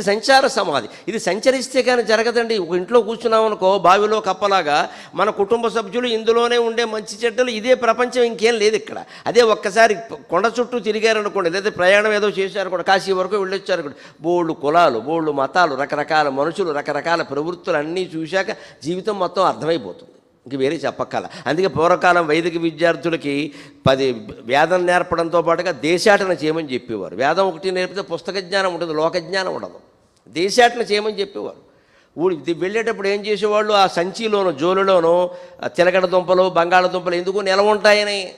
ఇది సంచార సమాధి. ఇది సంచరిస్తే కానీ జరగదండి. ఒక ఇంట్లో కూర్చున్నాం అనుకో బావిలో కప్పలాగా మన కుటుంబ సభ్యులు ఇందులోనే ఉండే మంచి చెడ్డలు ఇదే ప్రపంచం ఇంకేం లేదు ఇక్కడ. అదే ఒక్కసారి కొండ చుట్టూ తిరిగారనుకోండి లేదా ప్రయాణం ఏదో చేశారు కూడా కాశీ వరకు వెళ్ళొచ్చారనుకోండి బోళ్ళు కులాలు బోళ్ళు మతాలు రకరకాల మనుషులు రకరకాల ప్రవృత్తులు అన్నీ చూశాక జీవితం మొత్తం అర్థమైపోతుంది. ఇంక వేరే చెప్పక్కల. అందుకే పూర్వకాలం వైదిక విద్యార్థులకి పది వేదం నేర్పడంతో పాటుగా దేశాటన చేయమని చెప్పేవారు. వేదం ఒకటి నేర్పితే పుస్తక జ్ఞానం ఉండదు లోక జ్ఞానం ఉండదు. దేశాటన చేయమని చెప్పేవారు. ఊడి వెళ్ళేటప్పుడు ఏం చేసేవాళ్ళు? ఆ సంచిలోనో జోలులోనో తిలగడ దుంపలు బంగాళదుంపలు ఎందుకు నిలవ ఉంటాయని.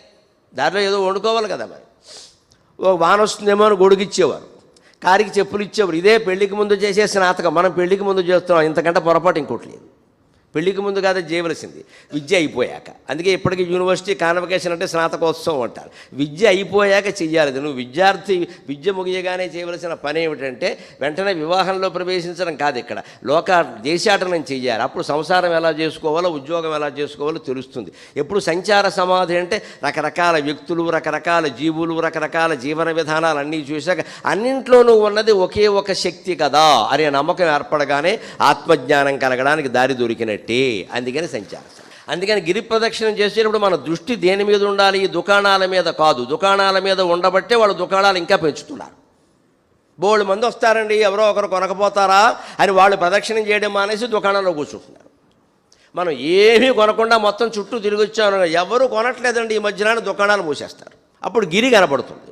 దాంట్లో ఏదో వండుకోవాలి కదా మరి. ఓ వాన వస్తుందేమో అని గొడుగిచ్చేవారు. కారికి చెప్పులు ఇచ్చేవారు. ఇదే పెళ్ళికి ముందు చేసే స్నాతకం. మనం పెళ్ళికి ముందు చేస్తున్నాం. ఇంతకంటే పొరపాటు ఇంకోటి లేదు. పెళ్ళికి ముందు కాదు చేయవలసింది విద్య అయిపోయాక. అందుకే ఇప్పటికీ యూనివర్సిటీ కాన్వకేషన్ అంటే స్నాతకోత్సవం అంటారు. విద్య అయిపోయాక చెయ్యాలి. నువ్వు విద్యార్థి విద్య ముగియగానే చేయవలసిన పని ఏమిటంటే వెంటనే వివాహంలో ప్రవేశించడం కాదు ఇక్కడ. లోక దేశాటనం చెయ్యాలి. అప్పుడు సంసారం ఎలా చేసుకోవాలో ఉద్యోగం ఎలా చేసుకోవాలో తెలుస్తుంది. ఎప్పుడు సంచార సమాధి అంటే రకరకాల వ్యక్తులు రకరకాల జీవులు రకరకాల జీవన విధానాలు అన్నీ చూశాక అన్నింట్లోనూ ఉన్నది ఒకే ఒక శక్తి కదా అనే నమ్మకం ఏర్పడగానే ఆత్మజ్ఞానం కలగడానికి దారి దొరికినట్టు. అందుకని సంచారం. అందుకని గిరి ప్రదక్షిణం చేసేటప్పుడు మన దృష్టి దేని మీద ఉండాలి? దుకాణాల మీద కాదు. దుకాణాల మీద ఉండబట్టే వాళ్ళు దుకాణాలు ఇంకా పెంచుతున్నారు. బోళ్ళు మంది వస్తారండి ఎవరో ఒకరు కొనకపోతారా అని వాళ్ళు ప్రదక్షిణం చేయడం మానేసి దుకాణంలో కూర్చుంటున్నారు. మనం ఏమీ కొనకుండా మొత్తం చుట్టూ తిరిగి వచ్చాను ఎవరు కొనట్లేదండి ఈ మధ్యన దుకాణాలు మూసేస్తారు. అప్పుడు గిరి కనపడుతుంది.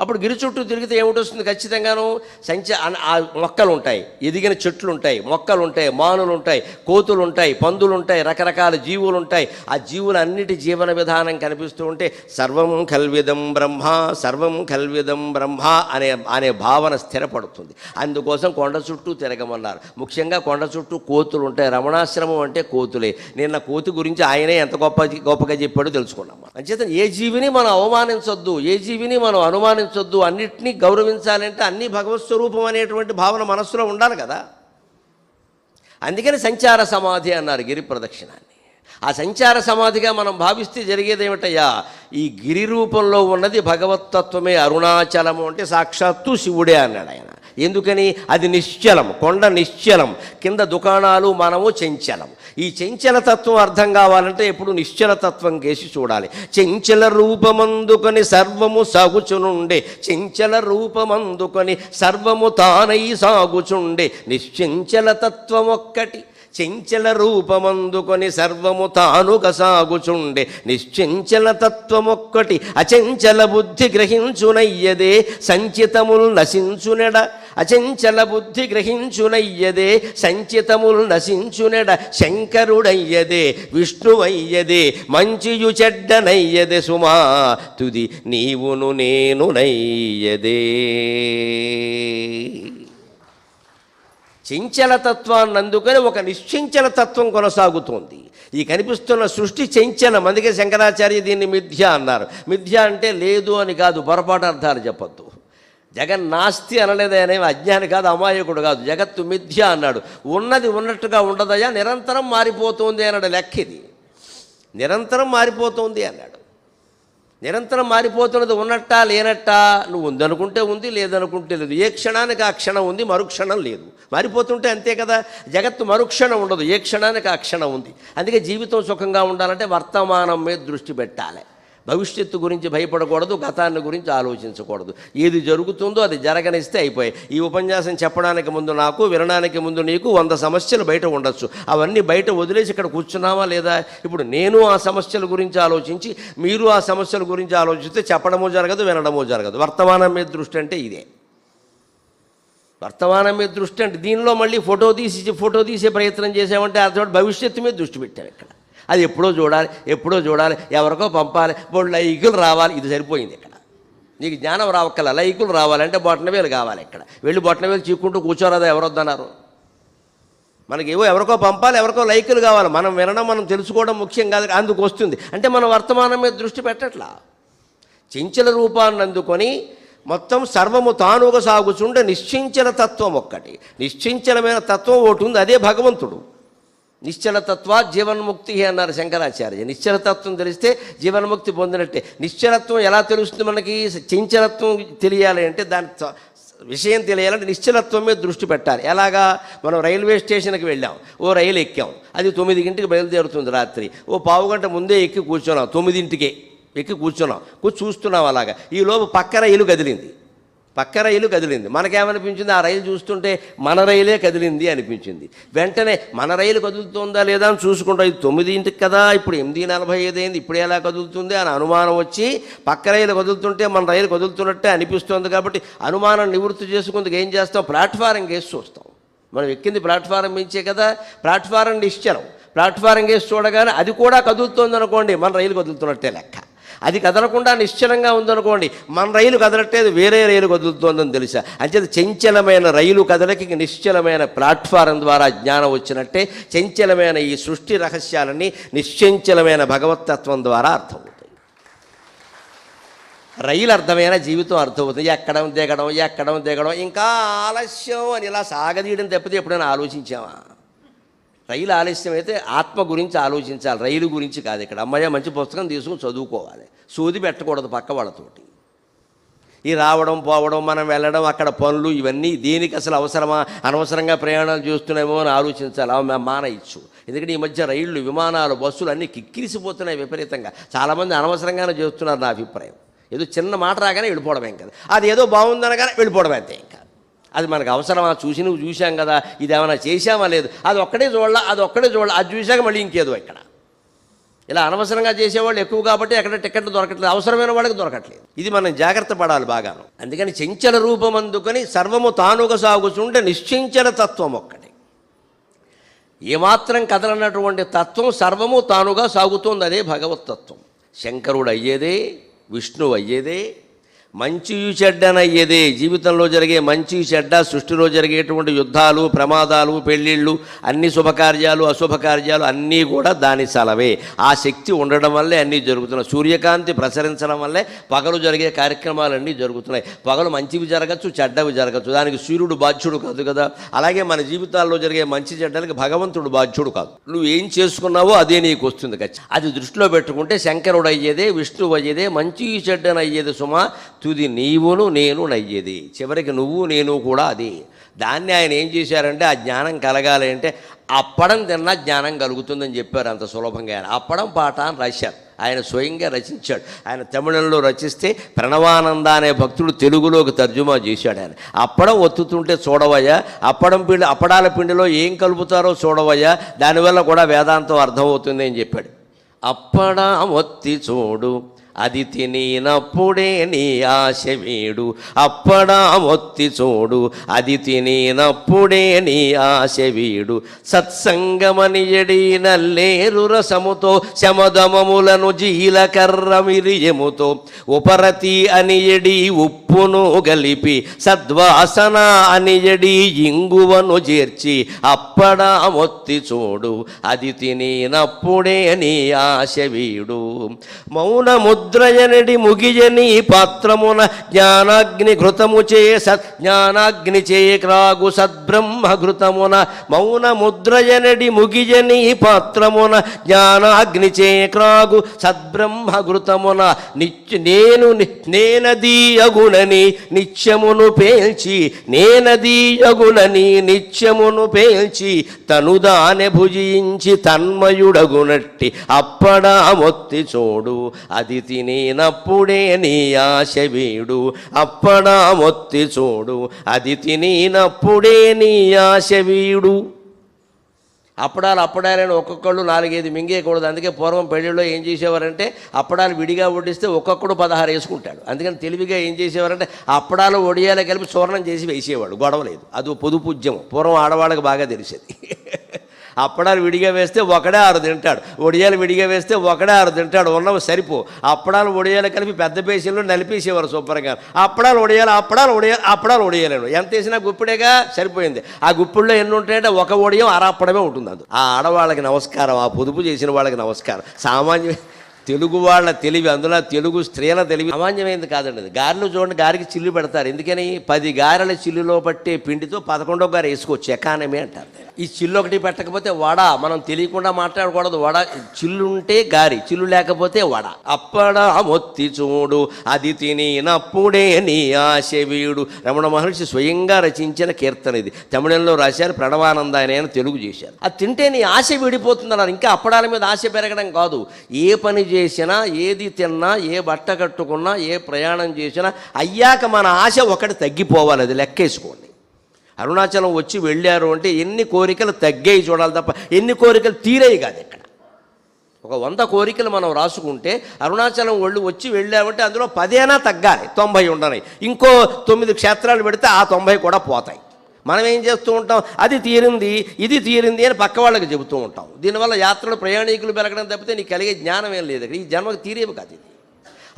అప్పుడు గిరి చుట్టూ తిరిగితే ఏమిటొస్తుంది? ఖచ్చితంగాను సంచ ఆ మొక్కలు ఉంటాయి ఎదిగిన చెట్లు ఉంటాయి మొక్కలు ఉంటాయి మానులు ఉంటాయి కోతులు ఉంటాయి పందులు ఉంటాయి రకరకాల జీవులు ఉంటాయి ఆ జీవులన్నిటి జీవన విధానం కనిపిస్తూ ఉంటే సర్వం కల్విదం బ్రహ్మ సర్వం కల్విదం బ్రహ్మ అనే అనే భావన స్థిరపడుతుంది. అందుకోసం కొండ చుట్టూ తిరగమన్నారు. ముఖ్యంగా కొండ చుట్టూ కోతులు ఉంటాయి రమణాశ్రమం అంటే కోతులే. నిన్న కోతి గురించి ఆయనే ఎంత గొప్ప గొప్పగా చెప్పాడో తెలుసుకున్నాం అంచేత ఏ జీవిని మనం అవమానించొద్దు. ఏ జీవిని మనం అనుమానించొద్దు అన్నిటినీ గౌరవించాలంటే అన్ని భగవత్ స్వరూపం అనేటువంటి భావన మనస్సులో ఉండాలి కదా. అందుకని సంచార సమాధి అన్నారు గిరి ప్రదక్షిణాన్ని. ఆ సంచార సమాధిగా మనం భావిస్తే జరిగేది ఏమిటయ్యా? ఈ గిరి రూపంలో ఉన్నది భగవత్తత్వమే అరుణాచలము అంటే సాక్షాత్తు శివుడే అన్నాడు ఆయన. ఎందుకని? అది నిశ్చలం కొండ నిశ్చలం కింద దుకాణాలు మనము చెంచలం ఈ చెంచల తత్వం అర్థం కావాలంటే ఎప్పుడు నిశ్చల తత్వం కేసి చూడాలి. చెంచల రూపమందుకొని సర్వము సాగుచునుండే. చెంచల రూపమందుకొని సర్వము తానై సాగుచుండే. నిశ్చంచల తత్వం ఒక్కటి. చెంచల రూపమందుకొని సర్వము తానుగా సాగుచుండే నిశ్చంచల తత్వమొక్కటి అచంచల బుద్ధి గ్రహించునయ్యదే. సంచితముల్ నశించునెడ అచంచల బుద్ధి గ్రహించునయ్యదే. సంచితముల్ నశించునెడ శంకరుడయ్యదే. విష్ణువయ్యదే. మంచియు చెడ్డనయ్యదే సుమా. తుది నీవును నేను చెంచలతత్వాన్ని చెంచల అందుకని ఒక నిశ్చంచల తత్వం కొనసాగుతోంది. ఈ కనిపిస్తున్న సృష్టి చెంచలం అందుకే శంకరాచార్య దీన్ని మిథ్య అన్నారు. మిథ్య అంటే లేదు అని కాదు పొరపాటు అర్థాలు చెప్పద్దు. జగన్ నాస్తి అనలేదనే అజ్ఞాని కాదు అమాయకుడు కాదు. జగత్తు మిథ్య అన్నాడు. ఉన్నది ఉన్నట్టుగా ఉండదయా నిరంతరం మారిపోతుంది అన్నాడు లెక్క ఇది నిరంతరం మారిపోతుంది అన్నాడు. నిరంతరం మారిపోతున్నది ఉన్నట్టా లేనట్టా నువ్వు ఉందనుకుంటే ఉంది లేదనుకుంటే లేదు. ఏ క్షణానికి ఆ క్షణం ఉంది మరుక్షణం లేదు. మారిపోతుంటే అంతే కదా. జగత్తు మరుక్షణం ఉండదు. ఏ క్షణానికి ఆ క్షణం ఉంది? అందుకే జీవితం సుఖంగా ఉండాలంటే వర్తమానం మీద దృష్టి పెట్టాలి. భవిష్యత్తు గురించి భయపడకూడదు గతాన్ని గురించి ఆలోచించకూడదు. ఏది జరుగుతుందో అది జరగనిస్తే అయిపోయాయి. ఈ ఉపన్యాసం చెప్పడానికి ముందు నాకు వినడానికి ముందు నీకు వంద సమస్యలు బయట ఉండొచ్చు. అవన్నీ బయట వదిలేసి ఇక్కడ కూర్చున్నామా లేదా? ఇప్పుడు నేను ఆ సమస్యల గురించి ఆలోచించి మీరు ఆ సమస్యల గురించి ఆలోచిస్తే చెప్పడము జరగదు వినడమో జరగదు. వర్తమానం మీద దృష్టి అంటే ఇదే. వర్తమానం మీద దృష్టి అంటే దీనిలో మళ్ళీ ఫోటో తీసి ఫోటో తీసే ప్రయత్నం చేసామంటే అర్థం భవిష్యత్తు మీద దృష్టి పెట్టాను ఇక్కడ. అది ఎప్పుడో చూడాలి ఎప్పుడో చూడాలి ఎవరికో పంపాలి బోళ్ళు లైకులు రావాలి ఇది సరిపోయింది ఇక్కడ. నీకు జ్ఞానం రావక్కల లైకులు రావాలంటే బొట్టనవేలు కావాలి ఇక్కడ. వెళ్ళి బొట్టనవేలు చీక్కుంటూ కూర్చోరాదా ఎవరొద్దన్నారు? మనకి ఏవో ఎవరికో పంపాలి ఎవరికో లైకులు కావాలి మనం వినడం మనం తెలుసుకోవడం ముఖ్యం కాదు అందుకు వస్తుంది. అంటే మనం వర్తమానం మీద దృష్టి పెట్టట్లా. చెంచల రూపాన్ని అందుకొని మొత్తం సర్వము తానుగా సాగుచుండే నిశ్చించల తత్వం ఒక్కటి. నిశ్చించలమైన తత్వం ఒకటి ఉంది అదే భగవంతుడు. నిశ్చలతత్వ జీవన్ముక్తి అన్నారు శంకరాచార్య. నిశ్చలతత్వం తెలిస్తే జీవన్ముక్తి పొందినట్టే. నిశ్చలత్వం ఎలా తెలుస్తుంది మనకి? చంచలత్వం తెలియాలి అంటే దాని విషయం తెలియాలంటే నిశ్చలత్వం మీద దృష్టి పెట్టాలి. ఎలాగా? మనం రైల్వే స్టేషన్కి వెళ్ళాం. ఓ రైలు ఎక్కాం. అది తొమ్మిదింటికి బయలుదేరుతుంది రాత్రి. ఓ పావు గంట ముందే ఎక్కి కూర్చున్నాం. తొమ్మిదింటికే ఎక్కి కూర్చున్నాం. కూర్చు చూస్తున్నాం అలాగా. ఈ లోపు పక్క రైలు కదిలింది. పక్క రైలు కదిలింది. మనకేమనిపించింది? ఆ రైలు చూస్తుంటే మన రైలే కదిలింది అనిపించింది. వెంటనే మన రైలు కదులుతుందా లేదా అని చూసుకుంటాం ఇది తొమ్మిదింటికి కదా ఇప్పుడు ఎనిమిది నలభై ఐదు అయింది ఇప్పుడు ఎలా కదులుతుంది? అని అనుమానం వచ్చి పక్క రైలు కదులుతుంటే మన రైలు కదులుతున్నట్టే అనిపిస్తుంది కాబట్టి అనుమానం నివృత్తి చేసుకుందుకు ఏం చేస్తాం? ప్లాట్ఫారం కేసు చూస్తాం. మనం ఎక్కింది ప్లాట్ఫారం మించే కదా ప్లాట్ఫారం నిశ్చలం. ప్లాట్ఫారం కేసు చూడగానే అది కూడా కదులుతుంది అనుకోండి మన రైలు కదులుతున్నట్టే లెక్క. అది కదలకుండా నిశ్చలంగా ఉందనుకోండి మన రైలు కదలట్లేదు వేరే రైలు కదులుతోందని తెలుసా? అంచేత చంచలమైన రైలు కదలకి నిశ్చలమైన ప్లాట్ఫారం ద్వారా జ్ఞానం వచ్చినట్టే చంచలమైన ఈ సృష్టి రహస్యాలన్నీ నిశ్చంచలమైన భగవతత్వం ద్వారా అర్థమవుతాయి. రైలు అర్థమైన జీవితం అర్థమవుతుంది. ఎక్కడం దిగడం ఎక్కడం దిగడం ఇంకా ఆలస్యం అని ఇలా సాగదీయడం తప్పితే ఎప్పుడైనా ఆలోచించామా రైలు ఆలస్యం అయితే ఆత్మ గురించి ఆలోచించాలి. రైలు గురించి కాదు ఇక్కడ. అమ్మయ్య మంచి పుస్తకం తీసుకుని చదువుకోవాలి. సూది పెట్టకూడదు పక్క వాళ్ళతోటి. ఈ రావడం పోవడం మనం వెళ్ళడం అక్కడ పనులు ఇవన్నీ దేనికి అసలు అవసరమా? అనవసరంగా ప్రయాణాలు చేస్తున్నామో అని ఆలోచించాలి. అవి మానయచ్చు ఎందుకంటే ఈ మధ్య రైళ్ళు విమానాలు బస్సులు అన్నీ కిక్కిరిసిపోతున్నాయి విపరీతంగా. చాలామంది అనవసరంగానే చేస్తున్నారు నా అభిప్రాయం. ఏదో చిన్న మాట రాగానే వెళ్ళిపోవడమేం కదా. అది ఏదో బాగుందనగానే వెళ్ళిపోవడం అంతే ఇంకా. అది మనకు అవసరమా? చూసి నువ్వు చూసాం కదా. ఇది ఏమైనా చేశామా? లేదు. అది ఒక్కడే చూడాల అది ఒక్కడే చూడాల. అది చూశాక మళ్ళీ ఇంకేదో ఇక్కడ. ఇలా అనవసరంగా చేసేవాళ్ళు ఎక్కువ కాబట్టి ఎక్కడ టికెట్లు దొరకట్లేదు. అవసరమైన వాళ్ళకి దొరకట్లేదు. ఇది మనం జాగ్రత్త పడాలి బాగాను. అందుకని చెంచల రూపం అందుకని సర్వము తానుగా సాగుతుంటే నిశ్చించల తత్వం ఒక్కటి. ఏమాత్రం కదలనటువంటి తత్వం సర్వము తానుగా సాగుతుంది. అదే భగవతత్వం శంకరుడు అయ్యేదే విష్ణువు అయ్యేదే మంచి చెడ్డనయ్యేదే జీవితంలో జరిగే మంచి చెడ్డ సృష్టిలో జరిగేటువంటి యుద్ధాలు ప్రమాదాలు పెళ్ళిళ్ళు అన్ని శుభకార్యాలు అశుభకార్యాలు అన్నీ కూడా దాని సలవే. ఆ శక్తి ఉండడం వల్లే అన్నీ జరుగుతున్నాయి. సూర్యకాంతి ప్రసరించడం వల్లే పగలు జరిగే కార్యక్రమాలన్నీ జరుగుతున్నాయి. పగలు మంచివి జరగచ్చు చెడ్డవి జరగచ్చు. దానికి సూర్యుడు బాధ్యుడు కాదు కదా. అలాగే మన జీవితాల్లో జరిగే మంచి చెడ్డలకి భగవంతుడు బాధ్యుడు కాదు. నువ్వు ఏం చేసుకున్నావో అదే నీకు వస్తుంది ఖచ్చి అది దృష్టిలో పెట్టుకుంటే శంకరుడు అయ్యేదే విష్ణువు అయ్యేదే మంచి చెడ్డనయ్యేది సుమా. తుది నీవును నేను నయ్యేది. చివరికి నువ్వు నేను కూడా అది. దాన్ని ఆయన ఏం చేశారంటే ఆ జ్ఞానం కలగాలి అంటే అప్పడం తిన్నా జ్ఞానం కలుగుతుందని చెప్పారు అంత సులభంగా ఆయన. అప్పడం పాట అని రాశారు. ఆయన స్వయంగా రచించాడు. ఆయన తమిళంలో రచిస్తే ప్రణవానంద అనే భక్తుడు తెలుగులోకి తర్జుమా చేశాడు ఆయన. అప్పడం ఒత్తుతుంటే చూడవయ్యా అప్పడం పిండి అప్పడాల పిండిలో ఏం కలుపుతారో చూడవయ్యా దానివల్ల కూడా వేదాంతం అర్థమవుతుంది అని చెప్పాడు. అప్పడం ఒత్తి చూడు అది తినినప్పుడే నీ ఆశ వీడు అప్పడా మొత్తి చూడు. అది తినినప్పుడే నీ ఆశ వీడు సత్సంగమని ఎడి నల్లేరు రసముతో శమదమములను జీలకర్ర మిరియముతో. ఉపరతి అని ఎడి ఉప్పును గలిపి సద్వాసన అని ఎడి ఇంగువను చేర్చి అప్పడా మొత్తి చూడు. అది తినినప్పుడే నీ ఆశ వీడు. మౌనముద్ద ముద్రయనడి ముగియని పాత్రమున జ్ఞానాగ్ని ఘృతము చే సత్ జ్ఞానాగ్ని చే క్రాగు సద్బ్రహ్మ ఘృతమున మౌన ముద్రయనడి ముగియని పాత్రమున జ్ఞానాగ్ని చే క్రాగు సద్బ్రహ్మ ఘృతమున నిత్య నేను నేనదీయగుణని నేనది అగుణని నిత్యమును పేల్చి నేనది అగుణని నిత్యమును పేల్చి తనుదానె భుజించి తన్మయుడగునట్టి అప్పడా మొత్తి చూడు అది తినినప్పుడే నీ ఆశ వీడు అప్పడా మొత్తి చూడు. అది తినినప్పుడే నీ ఆశ వీడు. అప్పడాలు అప్పడాలని ఒక్కొక్కళ్ళు నాలుగైదు మింగేయకూడదు. అందుకే పూర్వం పెళ్ళిలో ఏం చేసేవారంటే అప్పడాలు విడిగా వడ్డిస్తే ఒక్కొక్కడు పదహారు వేసుకుంటాడు. అందుకని తెలివిగా ఏం చేసేవారంటే అప్పడాలు ఒడియాలు కలిపి చూర్ణం చేసి వేసేవాడు. గొడవ లేదు. అది పొదుపు ఉద్యమం పూర్వం ఆడవాళ్ళకి బాగా తెలిసేది. అప్పడాలు విడిగా వేస్తే ఒకడే ఆరు తింటాడు. ఒడియాలు విడిగా వేస్తే ఒకడే ఆరు తింటాడు. ఉన్నవి సరిపో. అప్పడాలు ఒడియాలు కలిపి పెద్ద బేసిన్లో నలిపేసేవారు శుభ్రంగా. అప్పడాలు ఒడియాలు అప్పడాలు ఒడియాలు అప్పడాలు ఒడియాలను. ఎంత వేసినా గుప్పిడేగా సరిపోయింది. ఆ గుప్పిడిలో ఎన్ని ఉంటాయంటే ఒక ఒడియం అరప్పడమే ఉంటుంది అది ఆ ఆడవాళ్ళకి నమస్కారం ఆ పొదుపు చేసిన వాళ్ళకి నమస్కారం. సామాన్య తెలుగు వాళ్ళ తెలివి అందులో తెలుగు స్త్రీల తెలివి సామాన్యమైనది కాదండి అది. గారెలు చూడండి గారికి చిల్లు పెడతారు. ఎందుకని? పది గారెల చిల్లులో పట్టే పిండితో పదకొండో గారు వేసుకోవచ్చు. ఎకానమీ అంటారు ఈ చిల్లు ఒకటి పెట్టకపోతే వడ మనం తెలియకుండా మాట్లాడకూడదు వడ. చిల్లు ఉంటే గారి చిల్లు లేకపోతే వడ. అప్పడ మొత్తి చూడు అది తినినప్పుడే నీ ఆశ వీడు. రమణ మహర్షి స్వయంగా రచించిన కీర్తన ఇది. తమిళంలో రాశారు ప్రణవానంద అని తెలుగు చేశారు. అది తింటే నీ ఆశ విడిపోతుందన్నారు. ఇంకా అప్పడాల మీద ఆశ పెరగడం కాదు. ఏ పని చేసినా ఏది తిన్నా ఏ బట్ట కట్టుకున్నా ఏ ప్రయాణం చేసినా అయ్యాక మన ఆశ ఒకటి తగ్గిపోవాలి. అది లెక్కేసుకోండి. అరుణాచలం వచ్చి వెళ్ళారు అంటే ఎన్ని కోరికలు తగ్గాయి చూడాలి తప్ప ఎన్ని కోరికలు తీరాయి కాదు ఇక్కడ. ఒక వంద కోరికలు మనం రాసుకుంటే అరుణాచలం వాళ్ళు వచ్చి వెళ్ళామంటే అందులో పదేనా తగ్గాలి తొంభై ఉండాలి ఇంకో తొమ్మిది క్షేత్రాలు పెడితే ఆ తొంభై కూడా పోతాయి. మనం ఏం చేస్తూ ఉంటాం? అది తీరింది ఇది తీరింది అని పక్క వాళ్ళకి చెబుతూ ఉంటాం. దీనివల్ల యాత్రలు ప్రయాణికులు పెరగడం తప్పితే నీకు కలిగే జ్ఞానం ఏం లేదు ఈ జన్మకు తీరేవి కాదు ఇది.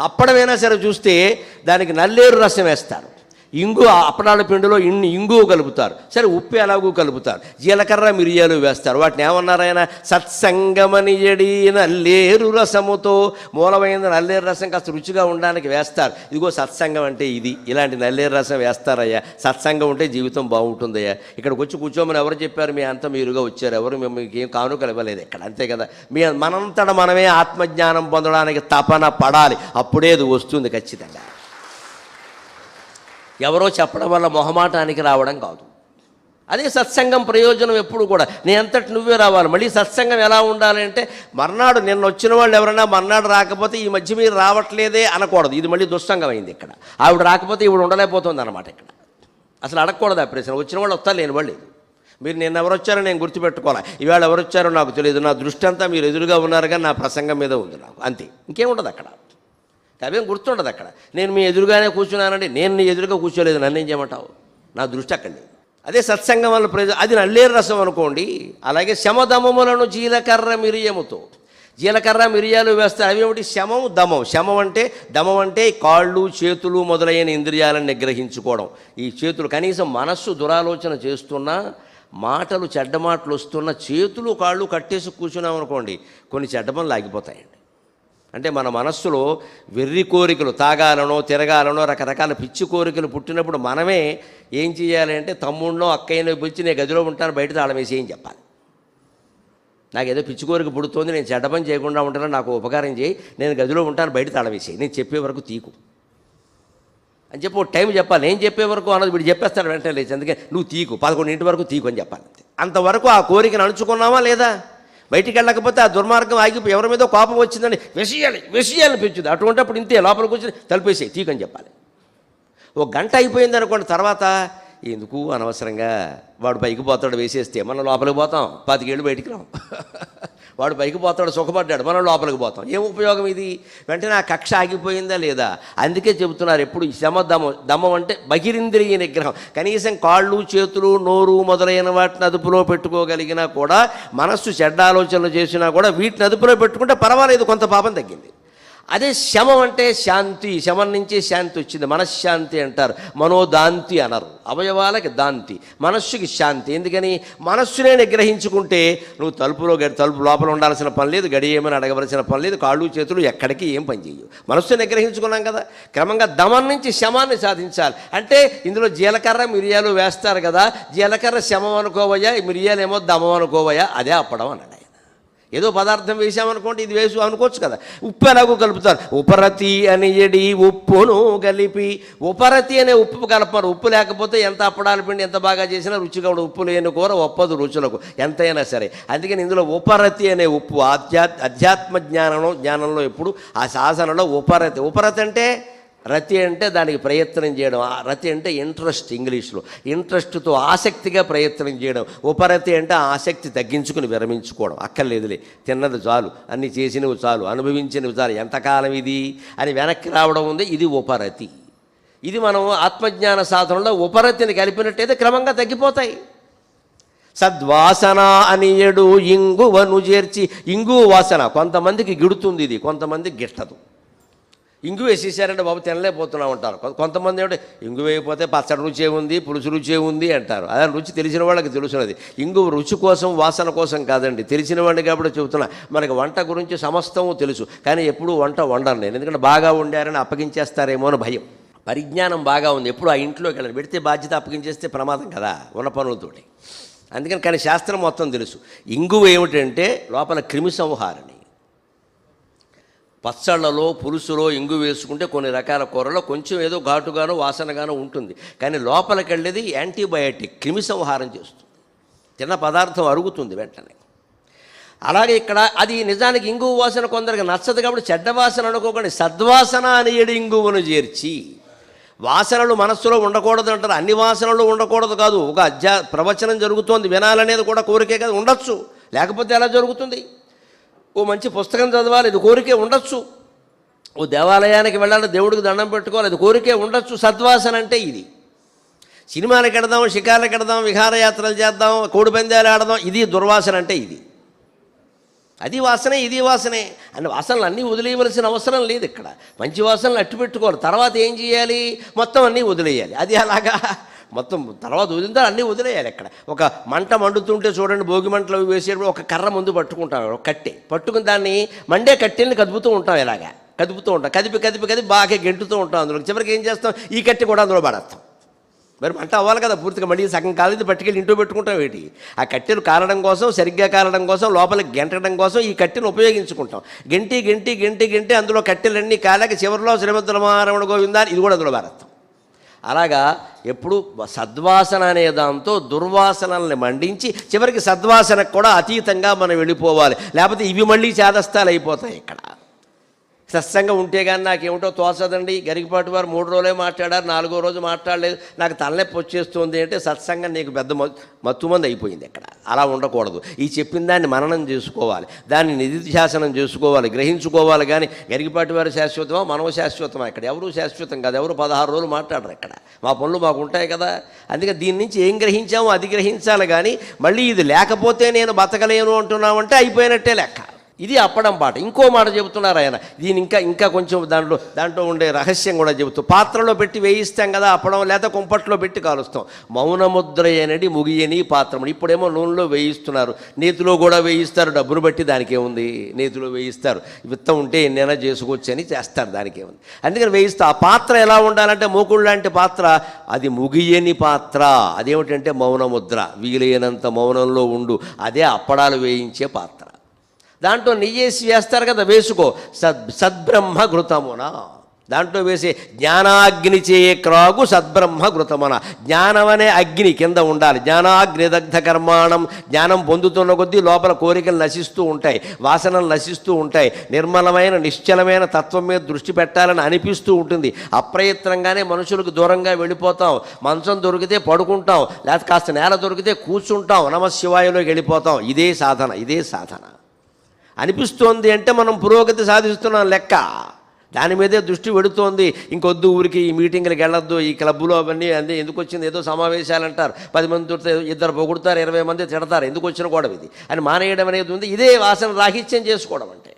అప్పడమైనా సరే చూస్తే దానికి నల్లేరు రసం వేస్తారు. ఇంగు అప్పడాల పిండిలో ఇన్ని ఇంగు కలుపుతారు. సరే ఉప్పు ఎలాగూ కలుపుతారు. జీలకర్ర మిరియాలు వేస్తారు. వాటిని ఏమన్నారాయన సత్సంగమని ఎడి నల్లేరు రసముతో మూలమైన నల్లేరు రసం కాస్త రుచిగా ఉండడానికి వేస్తారు. ఇదిగో సత్సంగం అంటే ఇది. ఇలాంటి నల్లేరు రసం వేస్తారయ్యా. సత్సంగం ఉంటే జీవితం బాగుంటుందయ్యా. ఇక్కడికి వచ్చి కూర్చోమని ఎవరు చెప్పారు? మీ అంతా మీరుగా వచ్చారు. ఎవరు మీకు ఏం కానుకలు ఇవ్వలేదు. ఇక్కడ అంతే కదా. మీ మనంతట మనమే ఆత్మజ్ఞానం పొందడానికి తపన పడాలి. అప్పుడే అది వస్తుంది ఖచ్చితంగా. ఎవరో చెప్పడం వల్ల మొహమాటానికి రావడం కాదు. అదే సత్సంగం ప్రయోజనం ఎప్పుడు కూడా. నీ అంతటి నువ్వే రావాలి. మళ్ళీ సత్సంగం ఎలా ఉండాలి అంటే మర్నాడు నిన్న వచ్చిన వాళ్ళు ఎవరైనా మర్నాడు రాకపోతే ఈ మధ్య మీరు రావట్లేదే అనకూడదు. ఇది మళ్ళీ దుస్సంగం అయింది ఇక్కడ. ఆవిడ రాకపోతే ఈవిడ ఉండలేకపోతుంది అనమాట ఇక్కడ. అసలు అడగకూడదు ఆ ప్రశ్న. వచ్చిన వాళ్ళు వస్తారు లేని వాళ్ళు మీరు నిన్న ఎవరు వచ్చారో నేను గుర్తుపెట్టుకోవాలి. ఇవాళ ఎవరు వచ్చారో నాకు తెలియదు. నా దృష్టి అంతా మీరు ఎదురుగా ఉన్నారు కానీ నా ప్రసంగం మీద ఉంది నాకు. అంతే. ఇంకేముండదు అక్కడ. అవేం గుర్తుండదు అక్కడ. నేను మీ ఎదురుగానే కూర్చున్నానండి నేను నీ ఎదురుగా కూర్చోలేదు నన్ను ఏం చేయమంటావు? నా దృష్టి అక్కడ లేదు. అదే సత్సంగం వల్ల ప్రయోజనం అది నల్లేరు రసం అనుకోండి. అలాగే శమధమములను జీలకర్ర మిరియముతో. జీలకర్ర మిరియాలు వేస్తారు అవి ఏమిటి? శమం దమం. శమం అంటే దమం అంటే కాళ్ళు చేతులు మొదలైన ఇంద్రియాలను నిగ్రహించుకోవడం. ఈ చేతులు కనీసం మనస్సు దురాలోచన చేస్తున్నా మాటలు చెడ్డ మాటలు వస్తున్న చేతులు కాళ్ళు కట్టేసి కూర్చున్నాం అనుకోండి కొన్ని చెడ్డ పనులు ఆగిపోతాయండి. అంటే మన మనస్సులో వెర్రి కోరికలు తాగాలనో తిరగాలనో రకరకాల పిచ్చి కోరికలు పుట్టినప్పుడు మనమే ఏం చేయాలి అంటే తమ్ముడినో అక్కయ్యనో పిలిచి నేను గదిలో ఉంటాను బయట తాళం వేసి ఏం చెప్పాలి. నాకు ఏదో పిచ్చి కోరిక పుడుతోంది నేను చెడ్డ పని చేయకుండా ఉంటాను నాకు ఉపకారం చేయి నేను గదిలో ఉంటాను బయట తాళం నేను చెప్పే వరకు తీకు. అని చెప్పి టైం చెప్పాలి. నేను చెప్పే వరకు అన్నది వీడు చెప్పేస్తాడు వెంటనే లేచి అందుకే నువ్వు తీకు పదకొండింటి వరకు తీకు అని చెప్పాలి అంతవరకు ఆ కోరికను అణుచుకున్నావా లేదా? బయటికి వెళ్ళకపోతే ఆ దుర్మార్గం ఆగిపోయి ఎవరి మీద కోపం వచ్చిందని విషయాలి విషయాలు పెంచుది అటువంటిప్పుడు ఇంతే లోపలికి వచ్చి తలుపేసేయి తీకని చెప్పాలి. ఒక గంట అయిపోయింది అనుకోండి తర్వాత ఎందుకు అనవసరంగా? వాడు పైకి పోతాడు వేసేస్తే మనం లోపలికి పోతాం. పాతికేళ్ళు బయటికి రాం. వాడు పైకి పోతాడు సుఖపడ్డాడు మనం లోపలికి పోతాం. ఏం ఉపయోగం ఇది? వెంటనే ఆ కక్ష ఆగిపోయిందా లేదా? అందుకే చెబుతున్నారు ఎప్పుడు శమ దమం దమం అంటే బహిరింద్రియ నిగ్రహం. కనీసం కాళ్ళు చేతులు నోరు మొదలైన వాటిని అదుపులో పెట్టుకోగలిగినా కూడా మనస్సు చెడ్డ ఆలోచనలు చేసినా కూడా వీటిని అదుపులో పెట్టుకుంటే పర్వాలేదు కొంత పాపం తగ్గింది. అదే శమం అంటే శాంతి శమం నుంచి శాంతి వచ్చింది. మనశ్శాంతి అంటారు. మనోదాంతి అనరు. అవయవాలకి దాంతి. మనస్సుకి శాంతి. ఎందుకని? మనస్సునే నిగ్రహించుకుంటే నువ్వు తలుపులో గడి తలుపు లోపల ఉండాల్సిన పని లేదు. గడి ఏమని అడగవలసిన పని లేదు. కాళ్ళు చేతులు ఎక్కడికి ఏం పని చేయవు. మనస్సు నిగ్రహించుకున్నాం కదా. క్రమంగా దమం నుంచి శమాన్ని సాధించాలి. అంటే ఇందులో జీలకర్ర మిరియాలు వేస్తారు కదా. జీలకర్ర శమం అనుకోవయ్యా మిరియాలేమో మిరియాలు ఏమో దమం అనుకోవయ్యా. అదే అప్పడం అన్నాడు ఏదో పదార్థం వేసామనుకోండి ఇది వేసు అనుకోవచ్చు కదా. ఉప్పు ఎలాగో కలుపుతారు. ఉపరతి అని ఎడి ఉప్పును కలిపి ఉపరతి అనే ఉప్పు కలపరు. ఉప్పు లేకపోతే ఎంత అప్పడాల పిండి ఎంత బాగా చేసినా రుచిగా ఉండదు. ఉప్పు లేని కూర ఒప్పదు రుచులకు ఎంతైనా సరే. అందుకని ఇందులో ఉపరతి అనే ఉప్పు ఆధ్యాత్ అధ్యాత్మ జ్ఞానంలో జ్ఞానంలో ఎప్పుడు ఆ శాసనంలో ఉపరతి. ఉపరతి అంటే రతి అంటే దానికి ప్రయత్నం చేయడం. ఆ రతి అంటే ఇంట్రెస్ట్ ఇంగ్లీష్లో ఇంట్రెస్ట్తో ఆసక్తిగా ప్రయత్నం చేయడం. ఉపరతి అంటే ఆసక్తి తగ్గించుకుని విరమించుకోవడం. అక్కర్లేదులే. తిన్నది చాలు. అన్ని చేసినవి చాలు. అనుభవించినవి చాలు. ఎంతకాలం ఇది? అని వెనక్కి రావడం ఉంది. ఇది ఉపరతి. ఇది మనం ఆత్మజ్ఞాన సాధనలో ఉపరతిని కలిపినట్టయితే క్రమంగా తగ్గిపోతాయి. సద్వాసన అనియడు ఇంగువను చేర్చి ఇంగు వాసన కొంతమందికి గిడుతుంది ఇది. కొంతమందికి గిట్టదు. ఇంగు వేసేసారంటే బాబు తినలేకపోతున్నాం అంటారు. కొంతమంది ఏమిటి ఇంగు వేయకపోతే పచ్చడి రుచి ఉంది పులుసు రుచి ఉంది అంటారు. అదే రుచి తెలిసిన వాళ్ళకి తెలుసున్నది. ఇంగు రుచి కోసం వాసన కోసం కాదండి. తెలిసిన వాడిని కాబట్టి చెబుతున్నా. మనకి వంట గురించి సమస్తము తెలుసు. కానీ ఎప్పుడూ వంట వండను నేను. ఎందుకంటే బాగా వండారని అప్పగించేస్తారేమో అని భయం. పరిజ్ఞానం బాగా ఉంది. ఎప్పుడు ఆ ఇంట్లోకి వెళ్ళాలి పెడితే బాధ్యత అప్పగించేస్తే ప్రమాదం కదా ఉన్న పనులతోటి. అందుకని కానీ శాస్త్రం మొత్తం తెలుసు. ఇంగువ ఏమిటంటే లోపల క్రిమి సంహారణి. పచ్చళ్ళలో పులుసులో ఇంగు వేసుకుంటే కొన్ని రకాల కూరలో కొంచెం ఏదో ఘాటుగానో వాసనగానో ఉంటుంది. కానీ లోపలికి వెళ్ళేది యాంటీబయాటిక్ క్రిమి సంహారం చేస్తుంది. తిన్న పదార్థం అరుగుతుంది వెంటనే. అలాగే ఇక్కడ అది నిజానికి ఇంగువ వాసన కొందరికి నచ్చదు కాబట్టి చెడ్డ వాసన అనుకోకండి. సద్వాసన అని ఏడు ఇంగువను చేర్చి వాసనలు మనస్సులో ఉండకూడదు అంటారు. అన్ని వాసనలు ఉండకూడదు కాదు. ఒక అధ్యా ప్రవచనం జరుగుతోంది. వినాలనేది కూడా కోరికే కదా. ఉండొచ్చు. లేకపోతే ఎలా జరుగుతుంది? ఓ మంచి పుస్తకం చదవాలి ఇది కోరికే ఉండొచ్చు. ఓ దేవాలయానికి వెళ్ళాలి దేవుడికి దండం పెట్టుకోవాలి అది కోరికే ఉండొచ్చు. సద్వాసన అంటే ఇది. సినిమాలకు వెడదాం షికార్లకు వెడదాం విహారయాత్రలు చేద్దాం కోడి పందాలు ఆడదాం ఇది దుర్వాసన అంటే ఇది. అది వాసనే ఇది వాసనే. అని వాసనలు అన్నీ వదిలేయవలసిన అవసరం లేదు ఇక్కడ. మంచి వాసనలు అట్టు పెట్టుకోవాలి. తర్వాత ఏం చేయాలి? మొత్తం అన్నీ వదిలేయాలి. అది అలాగా. మొత్తం తర్వాత వదిలితే అన్నీ వదిలేయాలి ఇక్కడ ఒక మంట మండుతుంటే చూడండి భోగి మంటలు అవి వేసేటప్పుడు ఒక కర్ర ముందు పట్టుకుంటాం ఒక కట్టె. పట్టుకుని దాన్ని మండే కట్టెల్ని కదుపుతూ ఉంటాం ఇలాగా. కదుపుతూ ఉంటాం. కదిపి కదిపి కదిపి బాగా గెంటుతూ ఉంటాం అందులో చివరికి ఏం చేస్తాం? ఈ కట్టె కూడా అందులో పడేస్తాం. మరి మంట అవ్వాలి కదా పూర్తిగా. మళ్ళీ సగం కాలేదు పట్టుకెళ్ళి ఇంట్లో పెట్టుకుంటాం ఏంటి ఆ కట్టెలు కారడం కోసం సరిగ్గా కారడం కోసం లోపలికి గెంటడం కోసం ఈ కట్టెను ఉపయోగించుకుంటాం. గెంటి గెంటి గెంటి గెంటి అందులో కట్టెలన్నీ కాలేక చివరిలో శ్రీమంతుల మహారమణ గోవిందాలు ఇది కూడా అందులో భారతం అలాగా ఎప్పుడు సద్వాసన అనే దాంతో దుర్వాసనల్ని మండించి చివరికి సద్వాసనకు కూడా అతీతంగా మనం వెళ్ళిపోవాలి. లేకపోతే ఇవి మళ్ళీ చేదస్థాలు అయిపోతాయి ఇక్కడ. సత్సంగం ఉంటే కానీ నాకేమిటో తోచదండి. గరికపాటి వారు మూడు రోజులే మాట్లాడారు నాలుగో రోజు మాట్లాడలేదు. నాకు తలనొప్పి వచ్చేస్తుంది అంటే సత్సంగం నీకు పెద్ద మత్తుమంది అయిపోయింది ఇక్కడ. అలా ఉండకూడదు. ఈ చెప్పిన దాన్ని మననం చేసుకోవాలి. దాన్ని నిధిధ్యాసనం చేసుకోవాలి గ్రహించుకోవాలి కానీ గరికపాటి వారు శాశ్వతమా మనవ శాశ్వతమా? ఇక్కడ ఎవరు శాశ్వతం కాదు. ఎవరు పదహారు రోజులు మాట్లాడరు ఇక్కడ. మా పనులు మాకు ఉంటాయి కదా. అందుకే దీని నుంచి ఏం గ్రహించామో అది గ్రహించాలి కానీ మళ్ళీ ఇది లేకపోతే నేను బతకలేను అంటున్నామంటే అయిపోయినట్టే లెక్క. ఇది అప్పడం పాట. ఇంకో మాట చెబుతున్నారు ఆయన. దీని ఇంకా ఇంకా కొంచెం దాంట్లో దాంట్లో ఉండే రహస్యం కూడా చెబుతూ పాత్రలో పెట్టి వేయిస్తాం కదా అప్పడం లేదా కుంపట్లో పెట్టి కాలుస్తాం. మౌనముద్ర ముగియని పాత్రమని. ఇప్పుడేమో నూనెలో వేయిస్తున్నారు. నేతిలో కూడా వేయిస్తారు డబ్బును బట్టి దానికి ఏముంది నేతిలో వేయిస్తారు. విత్తం ఉంటే ఎన్నైనా చేసుకోవచ్చు అని చేస్తారు దానికి ఏముంది అందుకని వేయిస్తా. ఆ పాత్ర ఎలా ఉండాలంటే మూకుడు లాంటి పాత్ర అది ముగియని పాత్ర. అదేమిటంటే మౌనముద్ర వీలైనంత మౌనంలో ఉండు. అదే అప్పడాలు వేయించే పాత్ర. దాంట్లో నెయ్యేసి వేస్తారు కదా వేసుకో. సద్ సద్బ్రహ్మ ఘృతమున దాంట్లో వేసే జ్ఞానాగ్ని చేయే క్రాగు సద్బ్రహ్మ ఘృతమున జ్ఞానం అనే అగ్ని కింద ఉండాలి. జ్ఞానాగ్ని దగ్ధ కర్మాణం జ్ఞానం పొందుతున్న కొద్దీ లోపల కోరికలు నశిస్తూ ఉంటాయి వాసనలు నశిస్తూ ఉంటాయి. నిర్మలమైన నిశ్చలమైన తత్వం మీద దృష్టి పెట్టాలని అనిపిస్తూ ఉంటుంది. అప్రయత్నంగానే మనుషులకు దూరంగా వెళ్ళిపోతాం. మంచం దొరికితే పడుకుంటాం. లేకపోతే కాస్త నేల దొరికితే కూర్చుంటాం. నమశివాయులోకి వెళ్ళిపోతాం. ఇదే సాధన ఇదే సాధన. అనిపిస్తోంది అంటే మనం పురోగతి సాధిస్తున్నాం లెక్క. దాని మీదే దృష్టి పెడుతోంది. ఇంకొద్దు ఊరికి ఈ మీటింగ్లకు వెళ్ళొద్దు ఈ క్లబ్లో అవన్నీ అందే ఎందుకు వచ్చింది? ఏదో సమావేశాలు అంటారు పది మంది ఇద్దరు పొగుడతారు ఇరవై మంది తిడతారు. ఎందుకు వచ్చిన గొడవ ఇది? అని మానేయడం అనేది ఉంది. ఇదే వాసన రాహిత్యం చేసుకోవడం అంటే.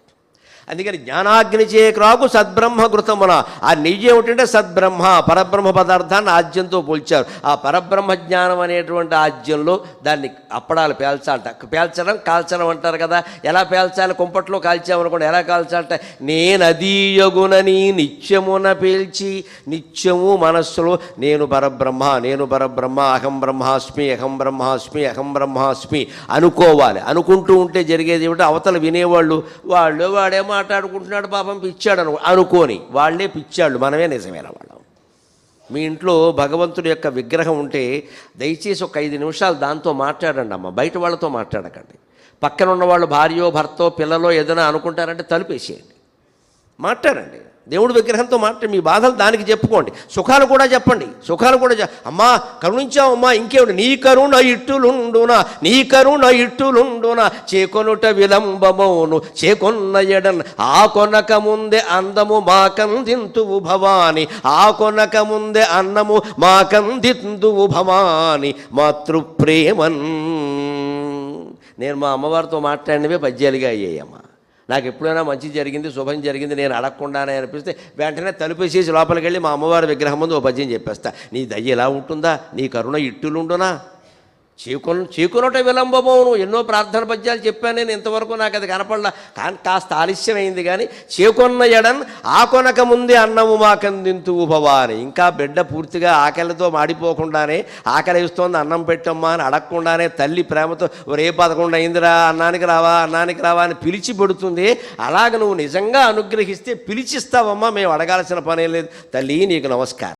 అందుకని జ్ఞానాగ్ని చేయక్రాకు సద్బ్రహ్మ కృతమున. ఆ నెయ్యి ఏమిటంటే సద్బ్రహ్మ పరబ్రహ్మ పదార్థాన్ని ఆజ్యంతో పోల్చారు. ఆ పరబ్రహ్మ జ్ఞానం అనేటువంటి ఆజ్యంలో దాన్ని అప్పడాలు పేల్చాలట. పేల్చడం కాల్చడం అంటారు కదా. ఎలా పేల్చాలి? కుంపట్లో కాల్చామనుకోండి. ఎలా కాల్చాలట నేను అదీయగునని నిత్యమున పేల్చి నిత్యము మనస్సులో నేను పరబ్రహ్మ నేను పరబ్రహ్మ అహం బ్రహ్మాస్మి అహం బ్రహ్మాస్మి అహం బ్రహ్మాస్మి అనుకోవాలి. అనుకుంటూ ఉంటే జరిగేది ఏమిటో? అవతల వినేవాళ్ళు వాళ్ళు వాడేమో మాట్లాడుకుంటున్నాడు పాపం పిచ్చాడు అను అనుకోని. వాళ్ళే పిచ్చాళ్ళు మనమే నిజమైన వాళ్ళం. మీ ఇంట్లో భగవంతుడి యొక్క విగ్రహం ఉంటే దయచేసి ఒక ఐదు నిమిషాలు దాంతో మాట్లాడండి అమ్మ. బయట వాళ్ళతో మాట్లాడకండి. పక్కన ఉన్న వాళ్ళు భార్యో భర్తో పిల్లలో ఏదైనా అనుకుంటారంటే తలుపేసేయండి. మాట్లాడండి. దేవుడి విగ్రహంతో మాట్లాడి మీ బాధలు దానికి చెప్పుకోండి. సుఖాలు కూడా చెప్పండి. సుఖాలు కూడా చె- అమ్మా కరుణించావమ్మా ఇంకేమిటి? నీ కరుణ ఇట్టులుండునా నీ కరుణ ఇట్టులుండునా చేకొనుట విలంబమౌను చేకొన్న ఎడన్. ఆ కొనక ముందే అందము మాకందింతువు భవాని. ఆ కొనక ముందే అన్నము మాకందింతువు భవాని. మాతృప్రేమన్. నేను మా అమ్మవారితో మాట్లాడినవే పద్యాలుగా అయ్యాయమ్మా. నాకు ఎప్పుడైనా మంచి జరిగింది శుభం జరిగింది నేను అడగకుండానే అనిపిస్తే వెంటనే తలుపేసేసి లోపలికి వెళ్ళి మా అమ్మవారి విగ్రహం ముందు ఓ పద్యం చెప్పేస్తా. నీ దయ్య ఎలా ఉంటుందా? నీ కరుణ ఇట్టులుండునా? చీకొన చీకొనట విలంబమవును ఎన్నో ప్రార్థన పద్యాలు చెప్పాను నేను ఇంతవరకు నాకు అది కనపడలా. కానీ కాస్త ఆలస్యమైంది కానీ చేకొన్న ఎడన్ ఆకొనక ముందే అన్నము మాకందింతువు భవాని. ఇంకా బిడ్డ పూర్తిగా ఆకలితో మాడిపోకుండానే ఆకలి ఇస్తోంది అన్నం పెట్టమ్మా అని అడగకుండానే తల్లి ప్రేమతో రే పదకొండు అయిందిరా అన్నానికి రావా అన్నానికి రావా అని పిలిచి పెడుతుంది. అలాగ నువ్వు నిజంగా అనుగ్రహిస్తే పిలిచిస్తావమ్మా మేము అడగాల్సిన పనే లేదు. తల్లి నీకు నమస్కారం.